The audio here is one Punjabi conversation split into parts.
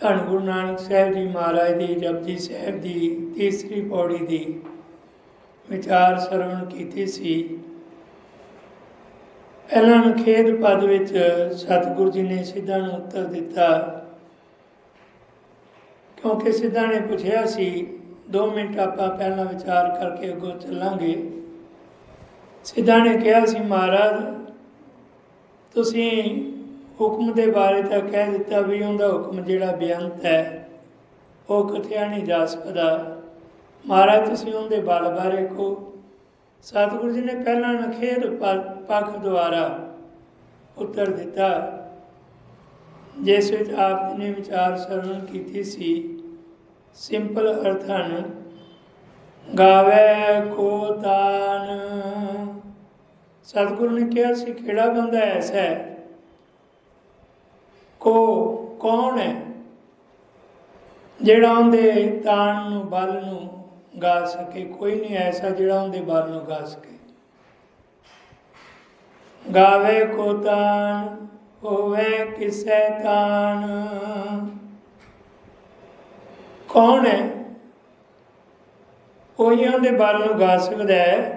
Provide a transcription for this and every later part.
ਧੰਨ ਗੁਰੂ ਨਾਨਕ ਸਾਹਿਬ ਜੀ ਮਹਾਰਾਜ ਦੀ, ਜਪਜੀ ਸਾਹਿਬ ਦੀ, ਤੀਸਰੀ ਪੌੜੀ ਦੀ ਵਿਚਾਰ ਸਰਵਣ ਕੀਤੀ ਸੀ। ਪਹਿਲਾਂ ਨਖੇਦ ਪਦ ਵਿੱਚ ਸਤਿਗੁਰੂ ਜੀ ਨੇ ਸਿੱਧਾ ਨੂੰ ਉੱਤਰ ਦਿੱਤਾ। ਕਿਉਂਕਿ ਸਿੱਧਾ ਨੇ ਪੁੱਛਿਆ ਸੀ 2 ਮਿੰਟ ਆਪਾਂ ਪਹਿਲਾਂ ਵਿਚਾਰ ਕਰਕੇ ਅੱਗੋਂ ਚੱਲਾਂਗੇ। ਸਿੱਧਾ ਨੇ ਕਿਹਾ ਸੀ, ਮਹਾਰਾਜ, ਤੁਸੀਂ ਹੁਕਮ ਦੇ ਬਾਰੇ ਤਾਂ ਕਹਿ ਦਿੱਤਾ ਵੀ ਉਹਦਾ ਹੁਕਮ ਜਿਹੜਾ ਬੇਅੰਤ ਹੈ, ਉਹ ਕਥਿਆ ਨਹੀਂ ਜਾ ਸਕਦਾ ਮਹਾਰਾਜ, ਤੁਸੀਂ ਉਹਦੇ ਬਲ ਬਾਰੇ ਕੋ ਸਤਿਗੁਰੂ ਜੀ ਨੇ ਪਹਿਲਾਂ ਨਖੇਦ ਪੱਖ ਦੁਆਰਾ ਉੱਤਰ ਦਿੱਤਾ, ਜਿਸ ਵਿੱਚ ਆਪ ਜੀ ਨੇ ਵਿਚਾਰ ਸਰਵਣ ਕੀਤੀ ਸੀ। ਸਿੰਪਲ ਅਰਥਨ ਗਾਵੇ ਕੋ ਤਾਨ। ਸਤਿਗੁਰੂ ਨੇ ਕਿਹਾ ਸੀ, ਕਿਹੜਾ ਬੰਦਾ ਐਸਾ ਹੈ ਕੋ ਕੌਣ ਹੈ? ਜਿਹੜਾ ਉਹਦੇ ਤਾਣ ਨੂੰ, ਬਲ ਨੂੰ ਗਾ ਸਕੇ। ਕੋਈ ਨਹੀਂ ਐਸਾ ਜਿਹੜਾ ਉਹਦੇ ਬਲ ਨੂੰ ਗਾ ਸਕੇ। ਗਾਵੇ ਕੋ ਤਾਣ, ਹੋਵੇ ਕਿਸੈ ਤਾਣ। ਕੌਣ ਹੈ? ਉਹੀ ਉਹਦੇ ਬਲ ਨੂੰ ਗਾ ਸਕਦਾ ਹੈ।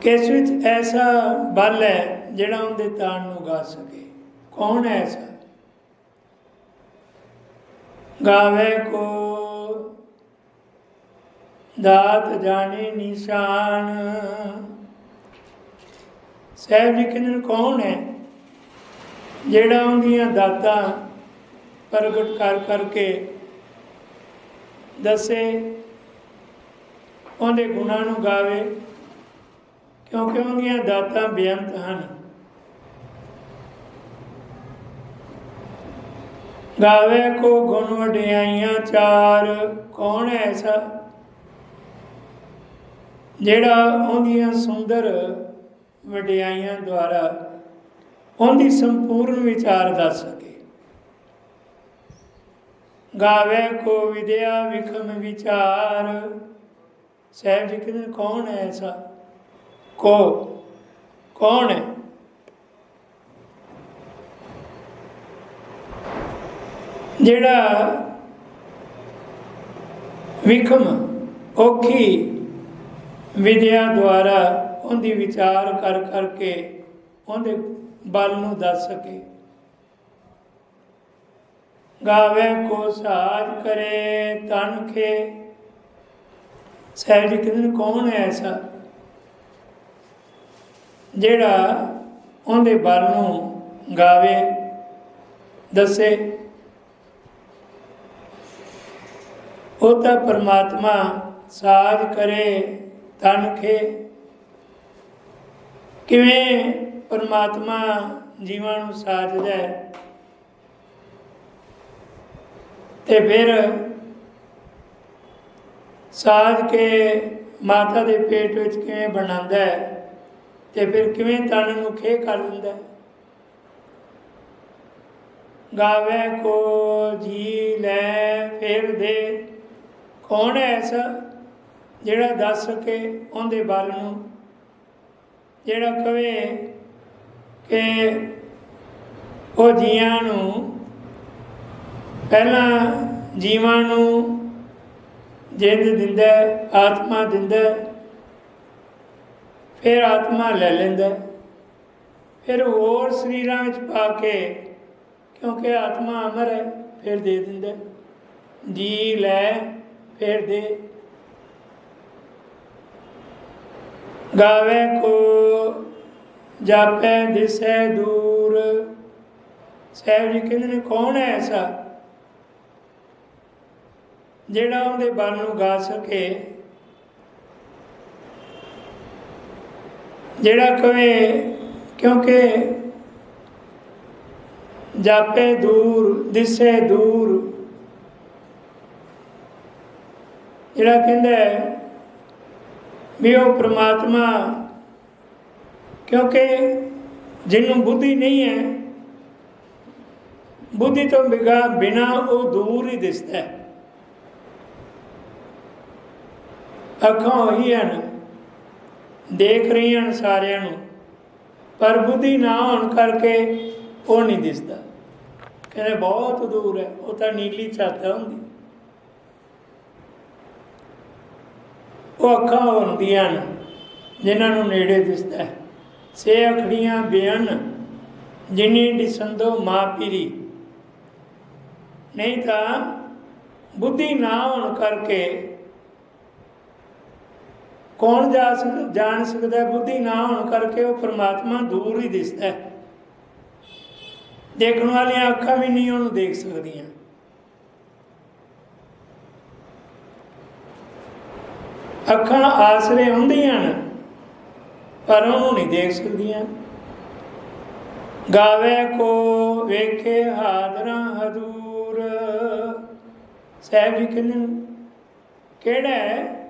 ਕਿਸ ਵਿੱਚ ਐਸਾ ਬਲ ਹੈ ਜਿਹੜਾ ਉਹਦੇ ਤਾਣ ਨੂੰ ਗਾ ਸਕੇ? ਕੌਣ ਹੈ ਐਸਾ? ਗਾਵੇ ਕੋ ਦਾਤ ਜਾਣੇ ਨਿਸ਼ਾਨ। ਸਾਹਿਬ ਜੀ ਕਹਿੰਦੇ ਕੌਣ ਹੈ? ਜਿਹੜਾ ਉਹਦੀਆਂ ਦਾਤਾਂ ਪ੍ਰਗਟ ਕਰ ਕਰਕੇ ਦੱਸੇ, ਉਹਦੇ ਗੁਣਾਂ ਨੂੰ ਗਾਵੇ, ਕਿਉਂਕਿ ਉਹਦੀਆਂ ਦਾਤਾਂ ਬੇਅੰਤ ਹਨ। ਗਾਵੇ ਕੋ ਗੁਣ ਵਡਿਆਈਆਂ ਚਾਰ, ਕੌਣ ਐਸਾ? ਜਿਹੜਾ ਉਹਦੀਆਂ ਸੁੰਦਰ ਵਡਿਆਈਆਂ ਦੁਆਰਾ ਉਹਦੀ ਸੰਪੂਰਨ ਵਿਚਾਰ ਦੱਸ ਸਕੇ। ਗਾਵੇ ਕੋ ਵਿਦਿਆ ਵਿਖਮ ਵਿਚਾਰ। ਸਾਹਿਬ ਜੀ ਕਹਿੰਦੇ, ਕੌਣ ਐਸਾ? ਕੋ, ਕੌਣ ਹੈ? ਜਿਹੜਾ ਵਿਖਮ ਔਖੀ ਵਿਦਿਆ ਦੁਆਰਾ ਉਹਦੀ ਵਿਚਾਰ ਕਰ ਕਰਕੇ ਉਹਦੇ ਬਲ ਨੂੰ ਦੱਸ ਸਕੇ। ਗਾਵੇ ਕੋ ਸਾਜ ਕਰੇ ਤਨ ਖੇ। ਸਾਹਿਬ ਜੀ ਕੌਣ ਹੈ ਐਸਾ? ਜਿਹੜਾ ਉਹਦੇ ਬਲ ਨੂੰ ਗਾਵੇ, ਦੱਸੇ। ਉਹ ਤਾਂ ਪਰਮਾਤਮਾ ਸਾਜ ਕਰੇ ਤਨ ਖੇ। ਕਿਵੇਂ ਪਰਮਾਤਮਾ ਜੀਵਾਂ ਨੂੰ ਸਾਜਦਾ ਹੈ। ਤੇ ਫਿਰ ਸਾਜ ਕੇ ਮਾਤਾ ਦੇ ਪੇਟ ਵਿੱਚ ਕਿਵੇਂ ਬਣਾਉਂਦਾ ਹੈ। ਤੇ ਫਿਰ ਕਿਵੇਂ ਤਨ ਨੂੰ ਖੇ ਕਰ ਦਿੰਦਾ ਹੈ। ਗਾਵੇ ਕੋ ਜੀ ਲੈ ਫਿਰ ਦੇ। ਕੌਣ ਹੈ ਐਸਾ ਜਿਹੜਾ ਦੱਸ ਸਕੇ ਉਹਦੇ ਬਲ ਨੂੰ? ਜਿਹੜਾ ਕਵੇ ਕਿ ਉਹ ਜੀਆਂ ਨੂੰ ਪਹਿਲਾਂ ਜੀਵਾਂ ਨੂੰ ਜਿੰਦ ਦਿੰਦਾ, ਆਤਮਾ ਦਿੰਦਾ, ਫਿਰ ਆਤਮਾ ਲੈ ਲੈਂਦਾ, ਫਿਰ ਹੋਰ ਸਰੀਰਾਂ ਵਿੱਚ ਪਾ ਕੇ ਕਿਉਂਕਿ ਆਤਮਾ ਅਮਰ ਹੈ, ਫਿਰ ਦੇ ਦਿੰਦਾ, ਜੀ ਲੈ ਫਿਰ ਦੇ। ਗਾਵੇ ਕੋ, ਜਾਪੈ ਦਿਸੈ ਦੂਰ। ਸਾਹਿਬ ਜੀ ਕਹਿੰਦੇ ਨੇ, ਕੌਣ ਹੈ ਐਸਾ? ਜਿਹੜਾ ਉਹਦੇ ਬਲ ਨੂੰ ਗਾ ਸਕੇ। ਜਿਹੜਾ ਕਵੇ, ਕਿਉਂਕਿ ਜਾਪੇ ਦੂਰ, ਦਿਸੇ ਦੂਰ। ਜਿਹੜਾ ਕਹਿੰਦਾ ਵੀ ਉਹ ਪ੍ਰਮਾਤਮਾ, ਕਿਉਂਕਿ ਜਿਹਨੂੰ ਬੁੱਧੀ ਨਹੀਂ ਹੈ, ਬੁੱਧੀ ਤੋਂ ਬਿਗਾ ਬਿਨਾ ਉਹ ਦੂਰ ਹੀ ਦਿਸਦਾ ਹੈ। ਅੱਖਾਂ ਉਹੀ ਹਨ, ਦੇਖ ਰਹੀਆਂ ਹਨ ਸਾਰਿਆਂ ਨੂੰ, ਪਰ ਬੁੱਧੀ ਨਾ ਹੋਣ ਕਰਕੇ ਉਹ ਨਹੀਂ ਦਿਸਦਾ। ਕਹਿੰਦੇ ਬਹੁਤ ਦੂਰ ਹੈ, ਉਹ ਤਾਂ ਨੀਲੀ ਛੱਤ ਹੁੰਦੀ ਉਹ ਅੱਖਾਂ ਹੁੰਦੀਆਂ ਨੇ ਜਿਨ੍ਹਾਂ ਨੂੰ ਨੇੜੇ ਦਿਸਦਾ ਹੈ। ਸੇ ਅਖੜੀਆਂ ਬਿਆਨ ਜਿਨੀ ਦਿਸੰਦੋ ਮਾਂ ਪੀਰੀ। ਨਹੀਂ ਤਾਂ ਬੁੱਧੀ ਨਾ ਹੋਣ ਕਰਕੇ ਕੌਣ ਜਾ ਸਕ ਜਾਣ ਸਕਦਾ ਬੁੱਧੀ ਨਾ ਹੋਣ ਕਰਕੇ ਉਹ ਪ੍ਰਮਾਤਮਾ ਦੂਰ ਹੀ ਦਿਸਦਾ ਦੇਖਣ ਵਾਲੀਆਂ ਅੱਖਾਂ ਵੀ ਨਹੀਂ ਉਹਨੂੰ ਦੇਖ ਸਕਦੀਆਂ। ਅੱਖਾਂ ਆਸਰੇ ਹੁੰਦੀਆਂ ਨੇ ਪਰ ਉਹਨੂੰ ਨਹੀਂ ਦੇਖ ਸਕਦੀਆਂ। ਗਾਵੇ ਕੋ ਵੇਖੇ ਹਾਦਰਾ ਹਦੂਰ ਸਾਹਿਬ ਜੀ ਕਹਿੰਦੇ ਨੇ, ਕਿਹੜਾ ਹੈ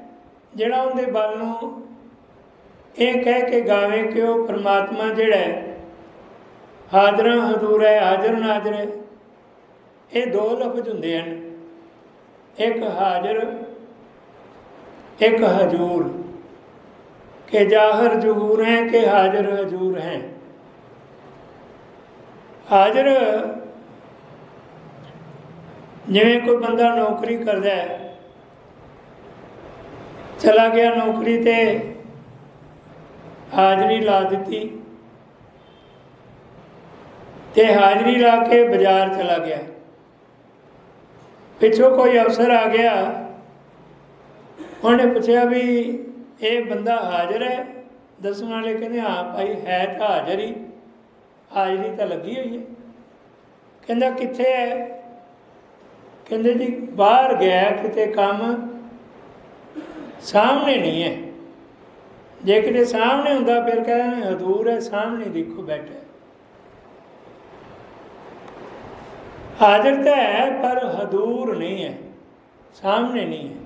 ਜਿਹੜਾ ਉਹਦੇ ਬਲ ਨੂੰ ਇਹ ਕਹਿ ਕੇ ਗਾਵੇ ਕਿ ਉਹ ਪ੍ਰਮਾਤਮਾ ਜਿਹੜਾ ਹੈ ਹਾਜ਼ਰ ਹਜ਼ੂਰ ਹੈ, ਹਾਜ਼ਰ ਨਾਜ਼ਰ ਹੈ। ਇਹ ਦੋ ਲਫ਼ਜ਼ ਹੁੰਦੇ ਹਨ। ਇੱਕ ਹਾਜ਼ਰ ਇੱਕ ਹਜੂਰ। ਕਿ ਜ਼ਾਹਰ ਜਹੂਰ ਹੈ ਕਿ ਹਾਜ਼ਰ ਹਜੂਰ ਹੈ। ਹਾਜ਼ਰ ਜਿਵੇਂ ਕੋਈ ਬੰਦਾ ਨੌਕਰੀ ਕਰਦਾ ਹੈ, ਚਲਾ ਗਿਆ ਨੌਕਰੀ ਤੇ ਹਾਜ਼ਰੀ ਲਾ ਦਿੱਤੀ ਤੇ ਹਾਜ਼ਰੀ ਲਾ ਕੇ ਬਾਜ਼ਾਰ ਚਲਾ ਗਿਆ। ਪਿੱਛੋਂ ਕੋਈ ਅਫਸਰ ਆ ਗਿਆ ਉਹਨੇ ਪੁੱਛਿਆ ਵੀ ਇਹ ਬੰਦਾ ਹਾਜ਼ਰ ਹੈ? ਦੱਸਣ ਵਾਲੇ ਕਹਿੰਦੇ, ਹਾਂ ਭਾਈ, ਹੈ ਤਾਂ ਹਾਜ਼ਰ ਹੀ। ਹਾਜ਼ਰੀ ਤਾਂ ਲੱਗੀ ਹੋਈ ਹੈ। ਕਹਿੰਦਾ, ਕਿੱਥੇ ਹੈ? ਕਹਿੰਦੇ ਜੀ, ਬਾਹਰ ਗਿਆ ਕਿਤੇ ਕੰਮ ਸਾਹਮਣੇ ਨਹੀਂ ਹੈ। ਜੇ ਕਿਤੇ ਸਾਹਮਣੇ ਹੁੰਦਾ, ਫਿਰ ਕਹਿੰਦੇ ਹਜ਼ੂਰ ਹੈ, ਸਾਹਮਣੇ ਦੇਖੋ ਬੈਠਾ ਹਾਜ਼ਰ ਤਾਂ ਹੈ, ਪਰ ਹਦੂਰ ਨਹੀਂ ਹੈ, ਸਾਹਮਣੇ ਨਹੀਂ ਹੈ।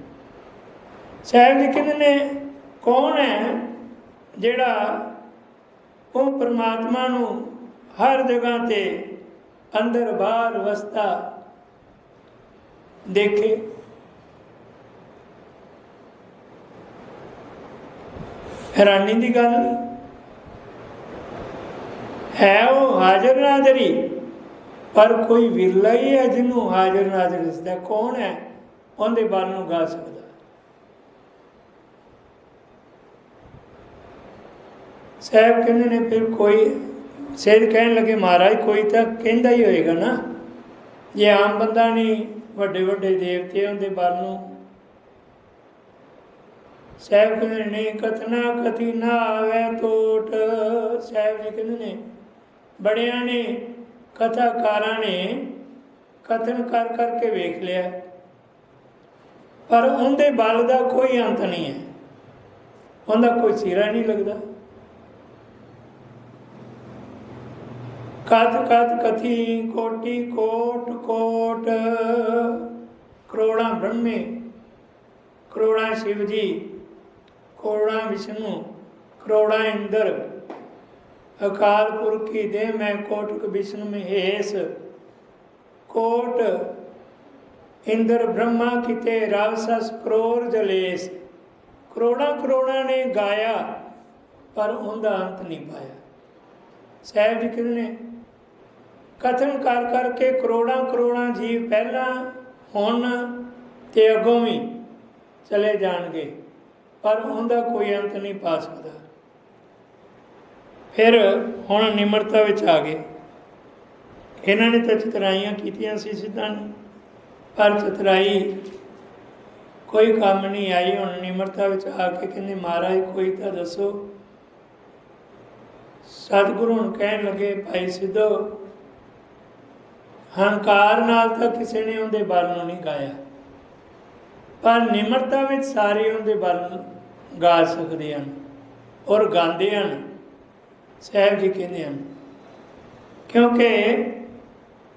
ਸਾਹਿਬ ਜੀ ਕਹਿੰਦੇ ਨੇ, ਕੌਣ ਹੈ ਜਿਹੜਾ ਉਹ ਪ੍ਰਮਾਤਮਾ ਨੂੰ ਹਰ ਜਗ੍ਹਾ ਤੇ ਅੰਦਰ ਬਾਹਰ ਵਸਤਾ ਦੇਖੇ? ਹੈਰਾਨੀ ਦੀ ਗੱਲ ਹੈ ਉਹ ਹਾਜ਼ਰ ਨਾਜ਼ਰੀ, ਪਰ ਕੋਈ ਵਿਰਲਾ ਹੀ ਹੈ ਜਿਹਨੂੰ ਹਾਜ਼ਰ ਨਾਜ਼ਰ ਦਿਸਦਾ। ਕੌਣ ਹੈ? ਉਹਦੇ ਬਾਰੇ ਨੂੰ ਗਾ ਸਕਦਾ। ਸਾਹਿਬ ਕਹਿੰਦੇ ਨੇ, ਫਿਰ ਕੋਈ ਸੇਧ ਕਹਿਣ ਲੱਗੇ, ਮਹਾਰਾਜ, ਕੋਈ ਤਾਂ ਕਹਿੰਦਾ ਹੀ ਹੋਏਗਾ ਨਾ। ਜੇ ਆਮ ਬੰਦਾ ਨਹੀਂ, ਵੱਡੇ ਵੱਡੇ ਦੇਵਤੇ ਉਹਦੇ ਬਾਰੇ ਨੂੰ। ਸਾਹਿਬ ਕਹਿੰਦੇ ਨੇ ਕਥਨਾ ਕਥੀ ਨਾ ਆਵੇ ਟੋਟ ਸਾਹਿਬ ਜੀ ਕਹਿੰਦੇ ਨੇ, ਬੜਿਆਂ ਨੇ, ਕਥਾਕਾਰਾਂ ਨੇ ਕਥਨ ਕਰ ਕਰਕੇ ਵੇਖ ਲਿਆ। ਪਰ ਉਹਦੇ ਬਲ ਦਾ ਕੋਈ ਅੰਤ ਨਹੀਂ ਹੈ। ਉਹਦਾ ਕੋਈ ਸਿਰਾ ਨਹੀਂ ਲੱਗਦਾ। ਕਥ ਕਥ ਕਥੀ ਕੋਟੀ ਕੋਟ ਕੋਟ। ਕਰੋੜਾਂ ਬ੍ਰਹਮੇ, ਕਰੋੜਾਂ ਸ਼ਿਵ ਜੀ ਕਰੋੜਾਂ ਵਿਸ਼ਨੂੰ, ਕਰੋੜਾਂ ਇੰਦਰ। ਅਕਾਲ ਪੁਰਖ ਕੀ ਦੇ ਮੈਂ ਕੋਟਕ ਵਿਸ਼ਨ ਮਹੇਸ਼ ਕੋਟ, ਇੰਦਰ ਬ੍ਰਹਮਾ ਕਿਤੇ ਰਾਵਸਸ ਕਰੋੜ ਜਲੇਸ। ਕਰੋੜਾਂ ਕਰੋੜਾਂ ਨੇ ਗਾਇਆ, ਪਰ ਉਹਦਾ ਅੰਤ ਨਹੀਂ ਪਾਇਆ। ਸਾਹਿਬ ਜੀ ਕਹਿੰਦੇ ਨੇ? ਕਥਨ ਕਰ ਕਰਕੇ ਕਰੋੜਾਂ ਕਰੋੜਾਂ ਜੀਵ ਪਹਿਲਾਂ, ਹੁਣ ਤੇ ਅੱਗੋਂ ਵੀ ਚਲੇ ਜਾਣਗੇ। ਪਰ ਉਹਦਾ ਕੋਈ ਅੰਤ ਨਹੀਂ ਪਾ ਸਕਦਾ। ਫਿਰ ਹੁਣ ਨਿਮਰਤਾ ਵਿੱਚ ਆ ਗਏ। ਇਹਨਾਂ ਨੇ ਤਾਂ ਚਤਰਾਈਆਂ ਕੀਤੀਆਂ ਸੀ ਸਿੱਧਾਂ ਨੇ। ਪਰ ਚਤਰਾਈ ਕੋਈ ਕੰਮ ਨਹੀਂ ਆਈ। ਹੁਣ ਨਿਮਰਤਾ ਵਿੱਚ ਆ ਕੇ ਕਹਿੰਦੇ, ਮਹਾਰਾਜ, ਕੋਈ ਤਾਂ ਦੱਸੋ। ਸਤਿਗੁਰੂ ਨੂੰ ਕਹਿਣ ਲੱਗੇ, ਭਾਈ ਸਿੱਧੋ ਹੰਕਾਰ ਨਾਲ ਤਾਂ ਕਿਸੇ ਨੇ ਉਹਦੇ ਬਲ ਨੂੰ ਨਹੀਂ ਗਾਇਆ। ਪਰ ਨਿਮਰਤਾ ਵਿੱਚ ਸਾਰੇ ਉਹਦੇ ਬਲ ਨੂੰ ਗਾ ਸਕਦੇ ਹਨ ਔਰ ਗਾਉਂਦੇ ਹਨ, ਸਾਹਿਬ ਜੀ ਕਹਿੰਦੇ ਹਨ। ਕਿਉਂਕਿ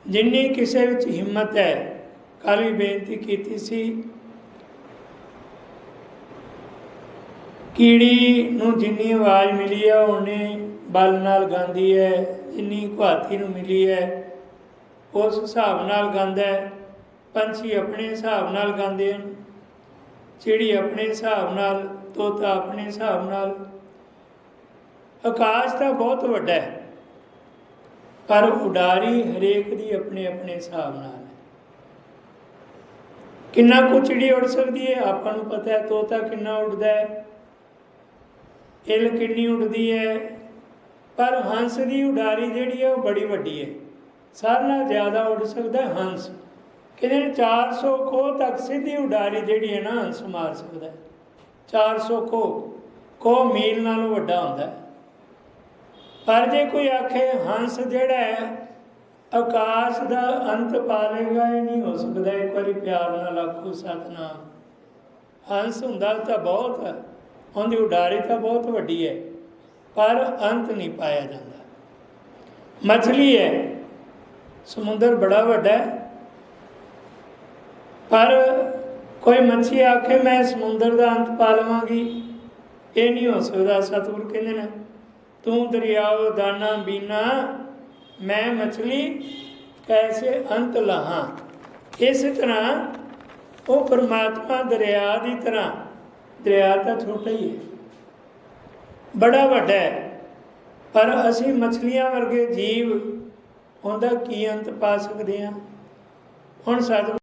ਜਿੰਨੀ ਕਿਸੇ ਵਿੱਚ ਹਿੰਮਤ ਹੈ, ਕੱਲ੍ਹ ਵੀ ਬੇਨਤੀ ਕੀਤੀ ਸੀ, ਕੀੜੀ ਨੂੰ ਜਿੰਨੀ ਆਵਾਜ਼ ਮਿਲੀ ਹੈ, ਉਹਨੇ ਬਲ ਨਾਲ ਗਾਉਂਦੀ ਹੈ, ਜਿੰਨੀ ਕੁਹਾਤੀ ਨੂੰ ਮਿਲੀ ਹੈ ਉਸ ਹਿਸਾਬ ਨਾਲ ਗਾਉਂਦਾ ਹੈ। ਪੰਛੀ ਆਪਣੇ ਹਿਸਾਬ ਨਾਲ ਗਾਉਂਦੇ ਹਨ। ਚਿੜੀ ਆਪਣੇ ਹਿਸਾਬ ਨਾਲ, ਤੋਤਾ ਆਪਣੇ ਹਿਸਾਬ ਨਾਲ। ਆਕਾਸ਼ ਤਾਂ ਬਹੁਤ ਵੱਡਾ ਹੈ, ਪਰ ਉਡਾਰੀ ਹਰੇਕ ਦੀ ਆਪਣੇ ਆਪਣੇ ਹਿਸਾਬ ਨਾਲ ਕਿੰਨਾ ਕੁ ਚਿੜੀ ਉੜ ਸਕਦੀ ਹੈ? ਆਪਾਂ ਨੂੰ ਪਤਾ ਹੈ, ਤੋਤਾ ਕਿੰਨਾ ਉੱਡਦਾ ਹੈ। ਇਲ ਕਿੰਨੀ ਉੱਡਦੀ ਹੈ। ਪਰ ਹੰਸ ਦੀ ਉਡਾਰੀ ਜਿਹੜੀ ਹੈ, ਉਹ ਬੜੀ ਵੱਡੀ ਹੈ। ਸਾਰਿਆਂ ਨਾਲੋਂ ਜ਼ਿਆਦਾ ਉੱਡ ਸਕਦਾ ਹੰਸ। ਕਹਿੰਦੇ ਨੇ 400 ਕੋਹ ਤੱਕ ਸਿੱਧੀ ਉਡਾਰੀ ਜਿਹੜੀ ਹੈ ਨਾ, ਹੰਸ ਮਾਰ ਸਕਦਾ ਹੈ। 400 ਕੋਹ ਕੋ ਮੀਲ ਨਾਲੋਂ ਵੱਡਾ ਹੁੰਦਾ ਪਰ ਜੇ ਕੋਈ ਆਖੇ ਹੰਸ ਜਿਹੜਾ ਹੈ ਆਕਾਸ਼ ਦਾ ਅੰਤ ਪਾ ਲੇਗਾ ਇਹ ਨਹੀਂ ਹੋ ਸਕਦਾ, ਇੱਕ ਵਾਰੀ ਪਿਆਰ ਨਾਲ ਆਖੋ, ਸਤਨਾਮ। ਹੰਸ ਹੁੰਦਾ ਤਾਂ ਬਹੁਤ ਹੈ, ਉਹਦੀ ਉਡਾਰੀ ਤਾਂ ਬਹੁਤ ਵੱਡੀ ਹੈ, ਪਰ ਅੰਤ ਨਹੀਂ ਪਾਇਆ ਜਾਂਦਾ। ਮਛਲੀ ਹੈ ਸਮੁੰਦਰ ਬੜਾ ਵੱਡਾ ਹੈ। ਪਰ ਕੋਈ ਮੱਛੀ ਆਖੇ, ਮੈਂ ਸਮੁੰਦਰ ਦਾ ਅੰਤ ਪਾ ਲਵਾਂਗੀ। ਇਹ ਨਹੀਂ ਹੋ ਸਕਦਾ, ਸਤਿਗੁਰ ਕਹਿੰਦੇ ਨੇ, ਤੂੰ ਦਰਿਆਓ, ਦਾਨਾ, ਬੀਨਾ, ਮੈਂ ਮਛਲੀ ਕੈਸੇ ਅੰਤ ਲਹਾ? ਇਸ ਤਰ੍ਹਾਂ ਉਹ ਪਰਮਾਤਮਾ ਦਰਿਆ ਦੀ ਤਰ੍ਹਾਂ, ਦਰਿਆ ਤਾਂ ਛੋਟਾ ਹੀ ਹੈ, ਬੜਾ ਵੱਡਾ ਹੈ। ਪਰ ਅਸੀਂ ਮਛਲੀਆਂ ਵਰਗੇ ਜੀਵ ਉਹਦਾ ਕੀ ਅੰਤ ਪਾ ਸਕਦੇ ਹਾਂ ਹੁਣ ਸਤਿਗੁਰ